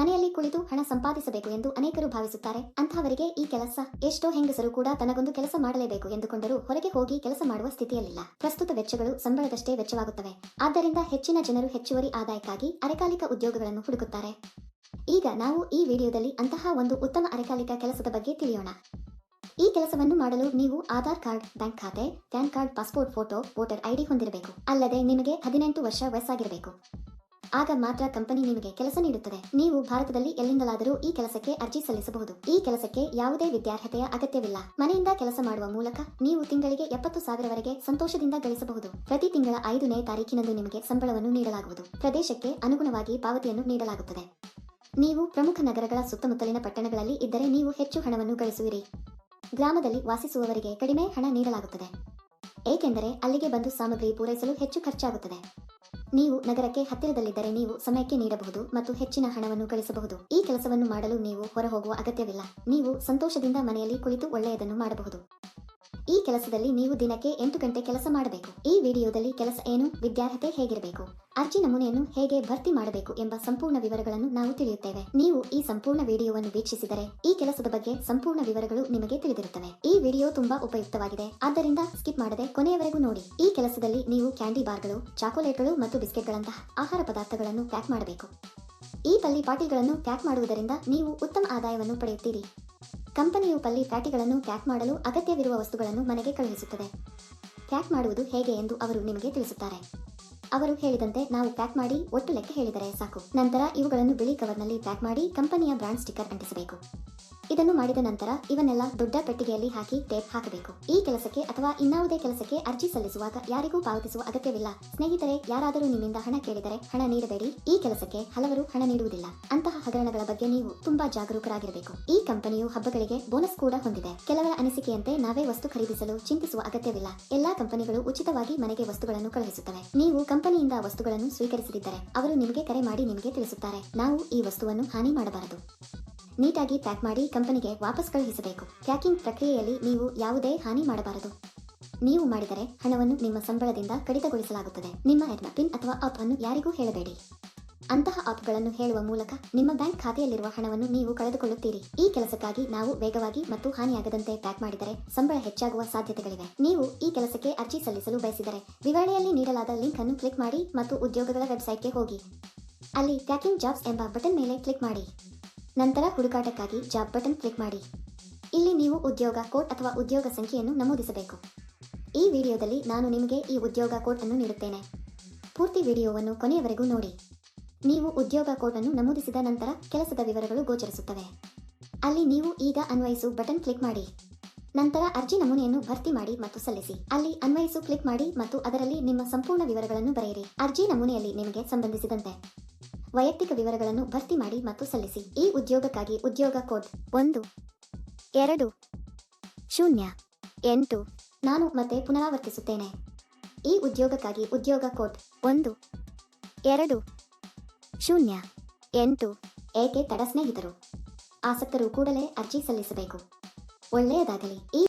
ಮನೆಯಲ್ಲಿ ಕುಳಿತು ಹಣ ಸಂಪಾದಿಸಬೇಕು ಎಂದು ಅನೇಕರು ಭಾವಿಸುತ್ತಾರೆ. ಅಂತಹವರಿಗೆ ಈ ಕೆಲಸ ಎಷ್ಟೋ ಹೆಂಗಸರು ಕೂಡ ತನಗೊಂದು ಕೆಲಸ ಮಾಡಲೇಬೇಕು ಎಂದುಕೊಂಡರೂ ಹೊರಗೆ ಹೋಗಿ ಕೆಲಸ ಮಾಡುವ ಸ್ಥಿತಿಯಲ್ಲಿಲ್ಲ. ಪ್ರಸ್ತುತ ವೆಚ್ಚಗಳು ಸಂಬಳದಷ್ಟೇ ವೆಚ್ಚವಾಗುತ್ತವೆ. ಆದ್ದರಿಂದ ಹೆಚ್ಚಿನ ಜನರು ಹೆಚ್ಚುವರಿ ಆದಾಯಕ್ಕಾಗಿ ಅರೆಕಾಲಿಕ ಉದ್ಯೋಗಗಳನ್ನು ಹುಡುಕುತ್ತಾರೆ. ಈಗ ನಾವು ಈ ವಿಡಿಯೋದಲ್ಲಿ ಅಂತಹ ಒಂದು ಉತ್ತಮ ಅರೆಕಾಲಿಕ ಕೆಲಸದ ಬಗ್ಗೆ ತಿಳಿಯೋಣ. ಈ ಕೆಲಸವನ್ನು ಮಾಡಲು ನೀವು ಆಧಾರ್ ಕಾರ್ಡ್, ಬ್ಯಾಂಕ್ ಖಾತೆ, PAN card, passport photo, voter ID ಹೊಂದಿರಬೇಕು. ಅಲ್ಲದೆ ನಿಮಗೆ ಹದಿನೆಂಟು ವರ್ಷ ವಯಸ್ಸಾಗಿರಬೇಕು. ಆಗ ಮಾತ್ರ ಕಂಪನಿ ನಿಮಗೆ ಕೆಲಸ ನೀಡುತ್ತದೆ. ನೀವು ಭಾರತದಲ್ಲಿ ಎಲ್ಲಿಂದಲಾದರೂ ಈ ಕೆಲಸಕ್ಕೆ ಅರ್ಜಿ ಸಲ್ಲಿಸಬಹುದು. ಈ ಕೆಲಸಕ್ಕೆ ಯಾವುದೇ ವಿದ್ಯಾರ್ಹತೆಯ ಅಗತ್ಯವಿಲ್ಲ. ಮನೆಯಿಂದ ಕೆಲಸ ಮಾಡುವ ಮೂಲಕ ನೀವು ತಿಂಗಳಿಗೆ ಎಪ್ಪತ್ತು ಸಾವಿರವರೆಗೆ ಸಂತೋಷದಿಂದ ಗಳಿಸಬಹುದು. ಪ್ರತಿ ತಿಂಗಳ ಐದನೇ ತಾರೀಕಿನಂದು ನಿಮಗೆ ಸಂಬಳವನ್ನು ನೀಡಲಾಗುವುದು. ಪ್ರದೇಶಕ್ಕೆ ಅನುಗುಣವಾಗಿ ಪಾವತಿಯನ್ನು ನೀಡಲಾಗುತ್ತದೆ. ನೀವು ಪ್ರಮುಖ ನಗರಗಳ ಸುತ್ತಮುತ್ತಲಿನ ಪಟ್ಟಣಗಳಲ್ಲಿ ಇದ್ದರೆ ನೀವು ಹೆಚ್ಚು ಹಣವನ್ನು ಗಳಿಸುವಿರಿ. ಗ್ರಾಮದಲ್ಲಿ ವಾಸಿಸುವವರಿಗೆ ಕಡಿಮೆ ಹಣ ನೀಡಲಾಗುತ್ತದೆ. ಏಕೆಂದರೆ ಅಲ್ಲಿಗೆ ಬಂದು ಸಾಮಗ್ರಿ ಪೂರೈಸಲು ಹೆಚ್ಚು ಖರ್ಚಾಗುತ್ತದೆ. ನೀವು ನಗರಕ್ಕೆ ಹತ್ತಿರದಲ್ಲಿದ್ದರೆ ನೀವು ಸಮಯಕ್ಕೆ ನೀಡಬಹುದು ಮತ್ತು ಹೆಚ್ಚಿನ ಹಣವನ್ನು ಗಳಿಸಬಹುದು. ಈ ಕೆಲಸವನ್ನು ಮಾಡಲು ನೀವು ಹೊರಹೋಗುವ ಅಗತ್ಯವಿಲ್ಲ. ನೀವು ಸಂತೋಷದಿಂದ ಮನೆಯಲ್ಲಿ ಕುಳಿತು ಒಳ್ಳೆಯದನ್ನು ಮಾಡಬಹುದು. ಈ ಕೆಲಸದಲ್ಲಿ ನೀವು ದಿನಕ್ಕೆ ಎಂಟು ಗಂಟೆ ಕೆಲಸ ಮಾಡಬೇಕು. ಈ ವಿಡಿಯೋದಲ್ಲಿ ಕೆಲಸ ಏನು, ವಿದ್ಯಾರ್ಹತೆ ಹೇಗಿರಬೇಕು, ಅರ್ಜಿ ನಮೂನೆಯನ್ನು ಹೇಗೆ ಭರ್ತಿ ಮಾಡಬೇಕು ಎಂಬ ಸಂಪೂರ್ಣ ವಿವರಗಳನ್ನು ನಾವು ತಿಳಿಯುತ್ತೇವೆ. ನೀವು ಈ ಸಂಪೂರ್ಣ ವಿಡಿಯೋವನ್ನು ವೀಕ್ಷಿಸಿದರೆ ಈ ಕೆಲಸದ ಬಗ್ಗೆ ಸಂಪೂರ್ಣ ವಿವರಗಳು ನಿಮಗೆ ತಿಳಿದಿರುತ್ತವೆ. ಈ ವಿಡಿಯೋ ತುಂಬಾ ಉಪಯುಕ್ತವಾಗಿದೆ. ಆದ್ದರಿಂದ ಸ್ಕಿಪ್ ಮಾಡದೆ ಕೊನೆಯವರೆಗೂ ನೋಡಿ. ಈ ಕೆಲಸದಲ್ಲಿ ನೀವು ಕ್ಯಾಂಡಿ ಬಾರ್ಗಳು, ಚಾಕೊಲೇಟ್ಗಳು ಮತ್ತು ಬಿಸ್ಕೆಟ್ಗಳಂತಹ ಆಹಾರ ಪದಾರ್ಥಗಳನ್ನು ಪ್ಯಾಕ್ ಮಾಡಬೇಕು. ಈ ಪಲ್ಲಿ ಪಾಟಿಗಳನ್ನು ಪ್ಯಾಕ್ ಮಾಡುವುದರಿಂದ ನೀವು ಉತ್ತಮ ಆದಾಯವನ್ನು ಪಡೆಯುತ್ತೀರಿ. ಕಂಪನಿಯು ಪಲ್ಲಿ ಪ್ಯಾಟಿಗಳನ್ನು ಪ್ಯಾಕ್ ಮಾಡಲು ಅಗತ್ಯವಿರುವ ವಸ್ತುಗಳನ್ನು ಮನೆಗೆ ಕಳುಹಿಸುತ್ತದೆ. ಪ್ಯಾಕ್ ಮಾಡುವುದು ಹೇಗೆ ಎಂದು ಅವರು ನಿಮಗೆ ತಿಳಿಸುತ್ತಾರೆ. ಅವರು ಹೇಳಿದಂತೆ ನಾವು ಪ್ಯಾಕ್ ಮಾಡಿ ಒಟ್ಟು ಲೆಕ್ಕ ಹೇಳಿದರೆ ಸಾಕು. ನಂತರ ಇವುಗಳನ್ನು ಬಿಳಿ ಕವರ್ನಲ್ಲಿ ಪ್ಯಾಕ್ ಮಾಡಿ ಕಂಪನಿಯ ಬ್ರಾಂಡ್ ಸ್ಟಿಕ್ಕರ್ ಅಂಟಿಸಬೇಕು. ಇದನ್ನು ಮಾಡಿದ ನಂತರ ಇವನ್ನೆಲ್ಲ ದೊಡ್ಡ ಪೆಟ್ಟಿಗೆಯಲ್ಲಿ ಹಾಕಿ ಟೇಪ್ ಹಾಕಬೇಕು. ಈ ಕೆಲಸಕ್ಕೆ ಅಥವಾ ಇನ್ನಾವುದೇ ಕೆಲಸಕ್ಕೆ ಅರ್ಜಿ ಸಲ್ಲಿಸುವಾಗ ಯಾರಿಗೂ ಪಾವತಿಸುವ ಅಗತ್ಯವಿಲ್ಲ. ಸ್ನೇಹಿತರೆ, ಯಾರಾದರೂ ನಿಮ್ಮಿಂದ ಹಣ ಕೇಳಿದರೆ ಹಣ ನೀಡಬೇಡಿ. ಈ ಕೆಲಸಕ್ಕೆ ಹಲವರು ಹಣ ನೀಡುವುದಿಲ್ಲ. ಅಂತಹ ಹಗರಣಗಳ ಬಗ್ಗೆ ನೀವು ತುಂಬಾ ಜಾಗರೂಕರಾಗಿರಬೇಕು. ಈ ಕಂಪನಿಯು ಹಬ್ಬಗಳಿಗೆ ಬೋನಸ್ ಕೂಡ ಹೊಂದಿದೆ. ಕೆಲವರ ಅನಿಸಿಕೆಯಂತೆ ನಾವೇ ವಸ್ತು ಖರೀದಿಸಲು ಚಿಂತಿಸುವ ಅಗತ್ಯವಿಲ್ಲ. ಎಲ್ಲಾ ಕಂಪನಿಗಳು ಉಚಿತವಾಗಿ ಮನೆಗೆ ವಸ್ತುಗಳನ್ನು ಕಳುಹಿಸುತ್ತವೆ. ನೀವು ಕಂಪನಿಯಿಂದ ವಸ್ತುಗಳನ್ನು ಸ್ವೀಕರಿಸದಿದ್ದರೆ ಅವರು ನಿಮಗೆ ಕರೆ ಮಾಡಿ ನಿಮಗೆ ತಿಳಿಸುತ್ತಾರೆ. ನಾವು ಈ ವಸ್ತುವನ್ನು ಹಾನಿ ಮಾಡಬಾರದು. ನೀಟಾಗಿ ಪ್ಯಾಕ್ ಮಾಡಿ ಕಂಪನಿಗೆ ವಾಪಸ್ ಕಳುಹಿಸಬೇಕು. ಪ್ಯಾಕಿಂಗ್ ಪ್ರಕ್ರಿಯೆಯಲ್ಲಿ ನೀವು ಯಾವುದೇ ಹಾನಿ ಮಾಡಬಾರದು. ನೀವು ಮಾಡಿದರೆ ಹಣವನ್ನು ನಿಮ್ಮ ಸಂಬಳದಿಂದ ಕಡಿತಗೊಳಿಸಲಾಗುತ್ತದೆ. ನಿಮ್ಮ ಎಡ್ನ ಪಿನ್ ಅಥವಾ ಆಪ್ ಅನ್ನು ಯಾರಿಗೂ ಹೇಳಬೇಡಿ. ಅಂತಹ ಆಪ್ಗಳನ್ನು ಹೇಳುವ ಮೂಲಕ ನಿಮ್ಮ ಬ್ಯಾಂಕ್ ಖಾತೆಯಲ್ಲಿರುವ ಹಣವನ್ನು ನೀವು ಕಳೆದುಕೊಳ್ಳುತ್ತೀರಿ. ಈ ಕೆಲಸಕ್ಕಾಗಿ ನಾವು ವೇಗವಾಗಿ ಮತ್ತು ಹಾನಿಯಾಗದಂತೆ ಪ್ಯಾಕ್ ಮಾಡಿದರೆ ಸಂಬಳ ಹೆಚ್ಚಾಗುವ ಸಾಧ್ಯತೆಗಳಿವೆ. ನೀವು ಈ ಕೆಲಸಕ್ಕೆ ಅರ್ಜಿ ಸಲ್ಲಿಸಲು ಬಯಸಿದರೆ ವಿವರಣೆಯಲ್ಲಿ ನೀಡಲಾದ ಲಿಂಕ್ ಅನ್ನು ಕ್ಲಿಕ್ ಮಾಡಿ ಮತ್ತು ಉದ್ಯೋಗಗಳ ವೆಬ್ಸೈಟ್ಗೆ ಹೋಗಿ. ಅಲ್ಲಿ ಪ್ಯಾಕಿಂಗ್ ಜಾಬ್ಸ್ ಎಂಬ ಬಟನ್ ಮೇಲೆ ಕ್ಲಿಕ್ ಮಾಡಿ. ನಂತರ ಹುಡುಕಾಟಕ್ಕಾಗಿ ಜಾಬ್ ಬಟನ್ ಕ್ಲಿಕ್ ಮಾಡಿ. ಇಲ್ಲಿ ನೀವು ಉದ್ಯೋಗ ಕೋಡ್ ಅಥವಾ ಉದ್ಯೋಗ ಸಂಖ್ಯೆಯನ್ನು ನಮೂದಿಸಬೇಕು. ಈ ವಿಡಿಯೋದಲ್ಲಿ ನಾನು ನಿಮಗೆ ಈ ಉದ್ಯೋಗ ಕೋಡ್ ಅನ್ನು ನೀಡುತ್ತೇನೆ. ಪೂರ್ತಿ ವಿಡಿಯೋವನ್ನು ಕೊನೆಯವರೆಗೂ ನೋಡಿ. ನೀವು ಉದ್ಯೋಗ ಕೋಡ್ ಅನ್ನು ನಮೂದಿಸಿದ ನಂತರ ಕೆಲಸದ ವಿವರಗಳು ಗೋಚರಿಸುತ್ತವೆ. ಅಲ್ಲಿ ನೀವು ಈಗ ಅನ್ವಯಿಸು ಬಟನ್ ಕ್ಲಿಕ್ ಮಾಡಿ. ನಂತರ ಅರ್ಜಿ ನಮೂನೆಯನ್ನು ಭರ್ತಿ ಮಾಡಿ ಮತ್ತು ಸಲ್ಲಿಸಿ. ಅಲ್ಲಿ ಅನ್ವಯಿಸು ಕ್ಲಿಕ್ ಮಾಡಿ ಮತ್ತು ಅದರಲ್ಲಿ ನಿಮ್ಮ ಸಂಪೂರ್ಣ ವಿವರಗಳನ್ನು ಬರೆಯಿರಿ. ಅರ್ಜಿ ನಮೂನೆಯಲ್ಲಿ ನಿಮಗೆ ಸಂಬಂಧಿಸಿದಂತೆ. ವೈಯಕ್ತಿಕ ವಿವರಗಳನ್ನು ಭರ್ತಿ ಮಾಡಿ ಮತ್ತು ಸಲ್ಲಿಸಿ. ಈ ಉದ್ಯೋಗಕ್ಕಾಗಿ ಉದ್ಯೋಗ ಕೋಡ್ ಒಂದು, ಎರಡು, ಶೂನ್ಯ, ಎಂಟು ನಾನು ಮತ್ತೆ ಪುನರಾವರ್ತಿಸುತ್ತೇನೆ. ಈ ಉದ್ಯೋಗಕ್ಕಾಗಿ ಉದ್ಯೋಗ ಕೋಡ್ ಒಂದು, ಎರಡು, ಶೂನ್ಯ, ಎಂಟು ಏಕೆ ತಡ ಸ್ನೇಹಿತರು? ಆಸಕ್ತರು ಕೂಡಲೇ ಅರ್ಜಿ ಸಲ್ಲಿಸಬೇಕು. ಒಳ್ಳೆಯದಾಗಲಿ. ಈ